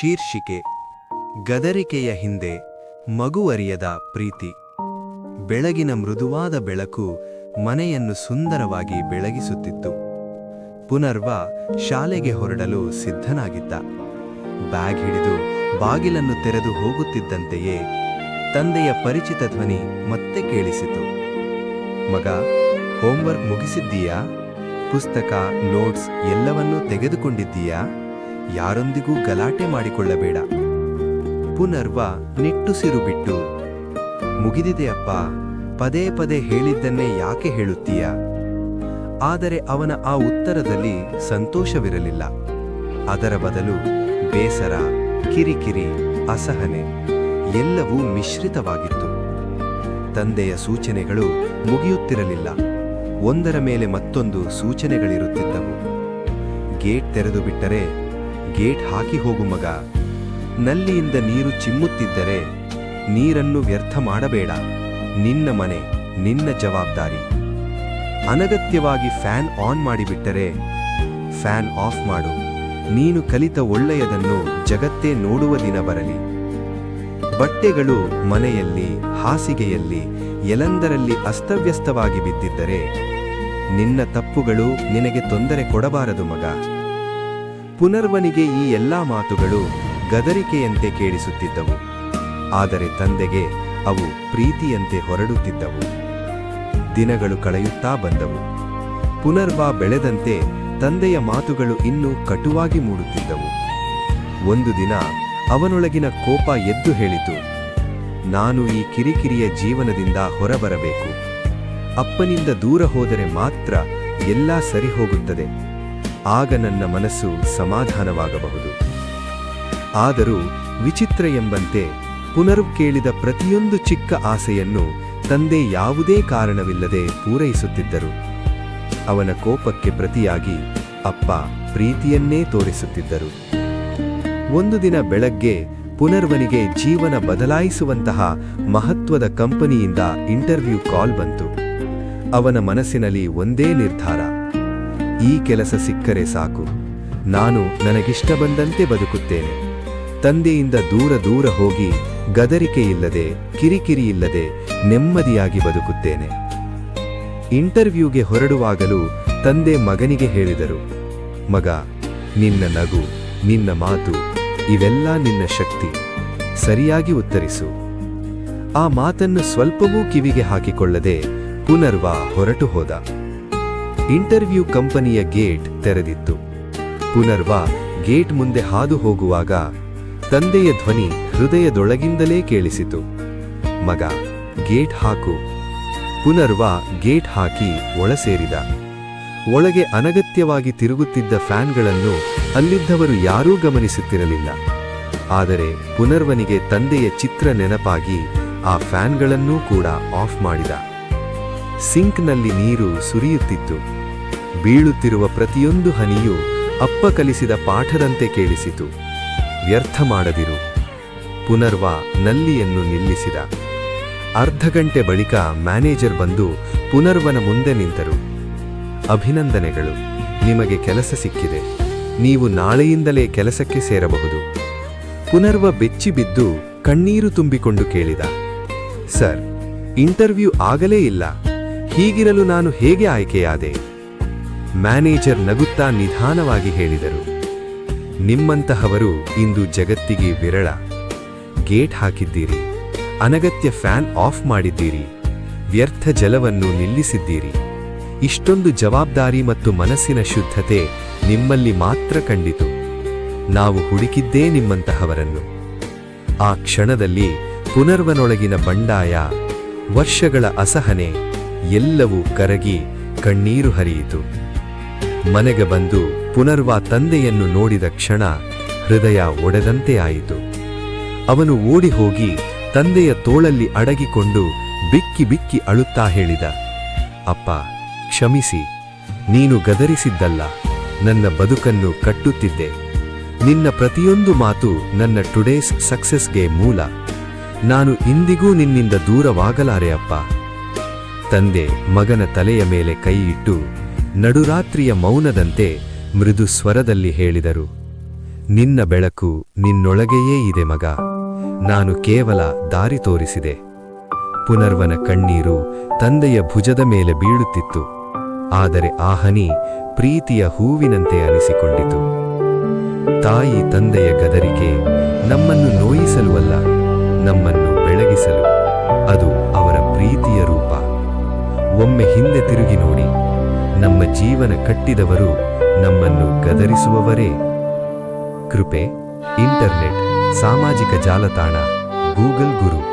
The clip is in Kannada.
ಶೀರ್ಷಿಕೆ, ಗದರಿಕೆಯ ಹಿಂದೆ ಮಗುವರಿಯದ ಪ್ರೀತಿ. ಬೆಳಗಿನ ಮೃದುವಾದ ಬೆಳಕು ಮನೆಯನ್ನು ಸುಂದರವಾಗಿ ಬೆಳಗಿಸುತ್ತಿತ್ತು. ಪುನರ್ವ ಶಾಲೆಗೆ ಹೊರಡಲು ಸಿದ್ಧನಾಗಿದ್ದ. ಬ್ಯಾಗ್ ಹಿಡಿದು ಬಾಗಿಲನ್ನು ತೆರೆದು ಹೋಗುತ್ತಿದ್ದಂತೆಯೇ ತಂದೆಯ ಪರಿಚಿತ ಧ್ವನಿ ಮತ್ತೆ ಕೇಳಿಸಿತು. ಮಗ, ಹೋಮ್ವರ್ಕ್ ಮುಗಿಸಿದ್ದೀಯಾ? ಪುಸ್ತಕ, ನೋಟ್ಸ್ ಎಲ್ಲವನ್ನೂ ತೆಗೆದುಕೊಂಡಿದ್ದೀಯಾ? ಯಾರೊಂದಿಗೂ ಗಲಾಟೆ ಮಾಡಿಕೊಳ್ಳಬೇಡ. ಪುನರ್ವ ನಿಟ್ಟುಸಿರು ಬಿಟ್ಟು ಮುಗಿದಿದೆಯಪ್ಪ ಪದೇ ಪದೇ ಹೇಳಿದ್ದನ್ನೇ ಯಾಕೆ ಹೇಳುತ್ತೀಯ? ಆದರೆ ಅವನ ಆ ಉತ್ತರದಲ್ಲಿ ಸಂತೋಷವಿರಲಿಲ್ಲ. ಅದರ ಬದಲು ಬೇಸರ, ಕಿರಿಕಿರಿ, ಅಸಹನೆ ಎಲ್ಲವೂ ಮಿಶ್ರಿತವಾಗಿತ್ತು. ತಂದೆಯ ಸೂಚನೆಗಳು ಮುಗಿಯುತ್ತಿರಲಿಲ್ಲ. ಒಂದರ ಮೇಲೆ ಮತ್ತೊಂದು ಸೂಚನೆಗಳಿರುತ್ತಿದ್ದವು. ಗೇಟ್ ತೆರೆದು ಬಿಟ್ಟರೆ ಗೇಟ್ ಹಾಕಿ ಹೋಗು ಮಗ. ನಲ್ಲಿಯಿಂದ ನೀರು ಚಿಮ್ಮುತ್ತಿದ್ದರೆ ನೀರನ್ನು ವ್ಯರ್ಥ ಮಾಡಬೇಡ. ನಿನ್ನ ಮನೆ, ನಿನ್ನ ಜವಾಬ್ದಾರಿ. ಅನಗತ್ಯವಾಗಿ ಫ್ಯಾನ್ ಆನ್ ಮಾಡಿಬಿಟ್ಟರೆ ಫ್ಯಾನ್ ಆಫ್ ಮಾಡು. ನೀನು ಕಲಿತ ಒಳ್ಳೆಯದನ್ನು ಜಗತ್ತೇ ನೋಡುವ ದಿನ ಬರಲಿ. ಬಟ್ಟೆಗಳು ಮನೆಯಲ್ಲಿ, ಹಾಸಿಗೆಯಲ್ಲಿ, ಎಲ್ಲಂದರಲ್ಲಿ ಅಸ್ತವ್ಯಸ್ತವಾಗಿ ಬಿದ್ದಿದ್ದರೆ ನಿನ್ನ ತಪ್ಪುಗಳು ನಿನಗೆ ತೊಂದರೆ ಕೊಡಬಾರದು ಮಗ. ಪುನರ್ವನಿಗೆ ಈ ಎಲ್ಲಾ ಮಾತುಗಳು ಗದರಿಕೆಯಂತೆ ಕೇಳಿಸುತ್ತಿದ್ದವು. ಆದರೆ ತಂದೆಗೆ ಅವು ಪ್ರೀತಿಯಂತೆ ಹೊರಡುತ್ತಿದ್ದವು. ದಿನಗಳು ಕಳೆಯುತ್ತಾ ಬಂದವು. ಪುನರ್ವ ಬೆಳೆದಂತೆ ತಂದೆಯ ಮಾತುಗಳು ಇನ್ನೂ ಕಟುವಾಗಿ ಮೂಡುತ್ತಿದ್ದವು. ಒಂದು ದಿನ ಅವನೊಳಗಿನ ಕೋಪ ಎದ್ದು ಹೇಳಿತು. ನಾನು ಈ ಕಿರಿಕಿರಿಯ ಜೀವನದಿಂದ ಹೊರಬರಬೇಕು. ಅಪ್ಪನಿಂದ ದೂರ ಹೋದರೆ ಮಾತ್ರ ಎಲ್ಲ ಸರಿ ಹೋಗುತ್ತದೆ. ಆಗ ನನ್ನ ಮನಸ್ಸು ಸಮಾಧಾನವಾಗಬಹುದು. ಆದರೂ ವಿಚಿತ್ರ ಎಂಬಂತೆ ಪುನರ್ ಕೇಳಿದ ಪ್ರತಿಯೊಂದು ಚಿಕ್ಕ ಆಸೆಯನ್ನು ತಂದೆ ಯಾವುದೇ ಕಾರಣವಿಲ್ಲದೆ ಪೂರೈಸುತ್ತಿದ್ದರು. ಅವನ ಕೋಪಕ್ಕೆ ಪ್ರತಿಯಾಗಿ ಅಪ್ಪ ಪ್ರೀತಿಯನ್ನೇ ತೋರಿಸುತ್ತಿದ್ದರು. ಒಂದು ದಿನ ಬೆಳಗ್ಗೆ ಪುನರ್ವನಿಗೆ ಜೀವನ ಬದಲಾಯಿಸುವಂತಹ ಮಹತ್ವದ ಕಂಪನಿಯಿಂದ ಇಂಟರ್ವ್ಯೂ ಕಾಲ್ ಬಂತು. ಅವನ ಮನಸ್ಸಿನಲ್ಲಿ ಒಂದೇ ನಿರ್ಧಾರ. ಈ ಕೆಲಸ ಸಿಕ್ಕರೆ ಸಾಕು. ನಾನು ನನಗಿಷ್ಟ ಬಂದಂತೆ ಬದುಕುತ್ತೇನೆ. ತಂದೆಯಿಂದ ದೂರ ದೂರ ಹೋಗಿ ಗದರಿಕೆ ಇಲ್ಲದೆ ಕಿರಿಕಿರಿ ಇಲ್ಲದೆ ನೆಮ್ಮದಿಯಾಗಿ ಬದುಕುತ್ತೇನೆ. ಇಂಟರ್ವ್ಯೂಗೆ ಹೊರಡುವಾಗಲೂ ತಂದೆ ಮಗನಿಗೆ ಹೇಳಿದರು, ಮಗ, ನಿನ್ನ ನಗು, ನಿನ್ನ ಮಾತು, ಇವೆಲ್ಲ ನಿನ್ನ ಶಕ್ತಿ. ಸರಿಯಾಗಿ ಉತ್ತರಿಸು. ಆ ಮಾತನ್ನು ಸ್ವಲ್ಪವೂ ಕಿವಿಗೆ ಹಾಕಿಕೊಳ್ಳದೆ ಪುನರ್ವಾ ಹೊರಟು ಹೋದ. ಇಂಟರ್ವ್ಯೂ ಕಂಪನಿಯ ಗೇಟ್ ತೆರೆದಿತ್ತು. ಪುನರ್ವಾ ಗೇಟ್ ಮುಂದೆ ಹಾದು ಹೋಗುವಾಗ ತಂದೆಯ ಧ್ವನಿ ಹೃದಯದೊಳಗಿಂದಲೇ ಕೇಳಿಸಿತು. ಮಗ, ಗೇಟ್ ಹಾಕು. ಪುನರ್ವಾ ಗೇಟ್ ಹಾಕಿ ಒಳ ಸೇರಿದ ಒಳಗೆ ಅನಗತ್ಯವಾಗಿ ತಿರುಗುತ್ತಿದ್ದ ಫ್ಯಾನ್ಗಳನ್ನು ಅಲ್ಲಿದ್ದವರು ಯಾರೂ ಗಮನಿಸುತ್ತಿರಲಿಲ್ಲ. ಆದರೆ ಪುನರ್ವನಿಗೆ ತಂದೆಯ ಚಿತ್ರ ನೆನಪಾಗಿ ಆ ಫ್ಯಾನ್ಗಳನ್ನೂ ಕೂಡ ಆಫ್ ಮಾಡಿದ. ಸಿಂಕ್ನಲ್ಲಿ ನೀರು ಸುರಿಯುತ್ತಿತ್ತು. ಬೀಳುತ್ತಿರುವ ಪ್ರತಿಯೊಂದು ಹನಿಯೂ ಅಪ್ಪ ಕಲಿಸಿದ ಪಾಠದಂತೆ ಕೇಳಿಸಿತು. ವ್ಯರ್ಥ ಮಾಡದಿರು. ಪುನರ್ವ ನಲ್ಲಿಯನ್ನು ನಿಲ್ಲಿಸಿದ. ಅರ್ಧ ಗಂಟೆ ಬಳಿಕ ಮ್ಯಾನೇಜರ್ ಬಂದು ಪುನರ್ವನ ಮುಂದೆ ನಿಂತರು. ಅಭಿನಂದನೆಗಳು. ನಿಮಗೆ ಕೆಲಸ ಸಿಕ್ಕಿದೆ. ನೀವು ನಾಳೆಯಿಂದಲೇ ಕೆಲಸಕ್ಕೆ ಸೇರಬಹುದು. ಪುನರ್ವ ಬೆಚ್ಚಿ ಬಿದ್ದು ಕಣ್ಣೀರು ತುಂಬಿಕೊಂಡು ಕೇಳಿದ. ಸರ್, ಇಂಟರ್ವ್ಯೂ ಆಗಲೇ ಇಲ್ಲ. ಹೀಗಿರಲು ನಾನು ಹೇಗೆ ಆಯ್ಕೆಯಾದೆ? ಮ್ಯಾನೇಜರ್ ನಗುತ್ತಾ ನಿಧಾನವಾಗಿ ಹೇಳಿದರು. ನಿಮ್ಮಂತಹವರು ಇಂದು ಜಗತ್ತಿಗೆ ವಿರಳ. ಗೇಟ್ ಹಾಕಿದ್ದೀರಿ. ಅನಗತ್ಯ ಫ್ಯಾನ್ ಆಫ್ ಮಾಡಿದ್ದೀರಿ. ವ್ಯರ್ಥ ಜಲವನ್ನು ನಿಲ್ಲಿಸಿದ್ದೀರಿ. ಇಷ್ಟೊಂದು ಜವಾಬ್ದಾರಿ ಮತ್ತು ಮನಸ್ಸಿನ ಶುದ್ಧತೆ ನಿಮ್ಮಲ್ಲಿ ಮಾತ್ರ ಕಂಡಿತು. ನಾವು ಹುಡುಕಿದ್ದೇ ನಿಮ್ಮಂತಹವರನ್ನು. ಆ ಕ್ಷಣದಲ್ಲಿ ಪುನರ್ವನೊಳಗಿನ ಬಂಡಾಯ, ವರ್ಷಗಳ ಅಸಹನೆ ಎಲ್ಲವೂ ಕರಗಿ ಕಣ್ಣೀರು ಹರಿಯಿತು. ಮನೆಗೆ ಬಂದು ಪುನರ್ವಾ ತಂದೆಯನ್ನು ನೋಡಿದ ಕ್ಷಣ ಹೃದಯ ಒಡೆದಂತೆ ಆಯಿತು. ಅವನು ಓಡಿ ಹೋಗಿ ತಂದೆಯ ತೋಳಲ್ಲಿ ಅಡಗಿಕೊಂಡು ಬಿಕ್ಕಿ ಬಿಕ್ಕಿ ಅಳುತ್ತಾ ಹೇಳಿದ, ಅಪ್ಪ, ಕ್ಷಮಿಸಿ, ನೀನು ಗದರಿಸಿದ್ದಲ್ಲ, ನನ್ನ ಬದುಕನ್ನು ಕಟ್ಟುತ್ತಿದ್ದೆ. ನಿನ್ನ ಪ್ರತಿಯೊಂದು ಮಾತು ನನ್ನ ಟುಡೇಸ್ ಸಕ್ಸಸ್ಗೆ ಮೂಲ. ನಾನು ಇಂದಿಗೂ ನಿನ್ನಿಂದ ದೂರವಾಗಲಾರೆ, ಅಪ್ಪ. ತಂದೆ ಮಗನ ತಲೆಯ ಮೇಲೆ ಕೈಯಿಟ್ಟು ನಡುರಾತ್ರಿಯ ಮೌನದಂತೆ ಮೃದು ಸ್ವರದಲ್ಲಿ ಹೇಳಿದರು, ನಿನ್ನ ಬೆಳಕು ನಿನ್ನೊಳಗೆಯೇ ಇದೆ ಮಗ. ನಾನು ಕೇವಲ ದಾರಿ ತೋರಿಸಿದೆ. ಪುನರ್ವನ ಕಣ್ಣೀರು ತಂದೆಯ ಭುಜದ ಮೇಲೆ ಬೀಳುತ್ತಿತ್ತು. ಆದರೆ ಆ ಹನಿ ಪ್ರೀತಿಯ ಹೂವಿನಂತೆ ಅನಿಸಿಕೊಂಡಿತು. ತಾಯಿ ತಂದೆಯ ಗದರಿಕೆ ನಮ್ಮನ್ನು ನೋಯಿಸಲು ಅಲ್ಲ, ನಮ್ಮನ್ನು ಬೆಳಗಿಸಲು. ಅದು ಅವರ ಪ್ರೀತಿಯ ರೂಪ. ಒಮ್ಮೆ ಹಿಂದೆ ತಿರುಗಿ ನೋಡಿ ಜೀವನ ಕಟ್ಟಿದವರು ನಮ್ಮನ್ನು ಗದರಿಸುವವರೇ. ಕೃಪೆ ಇಂಟರ್ನೆಟ್ ಸಾಮಾಜಿಕ ಜಾಲತಾಣ ಗೂಗಲ್ ಗುರು.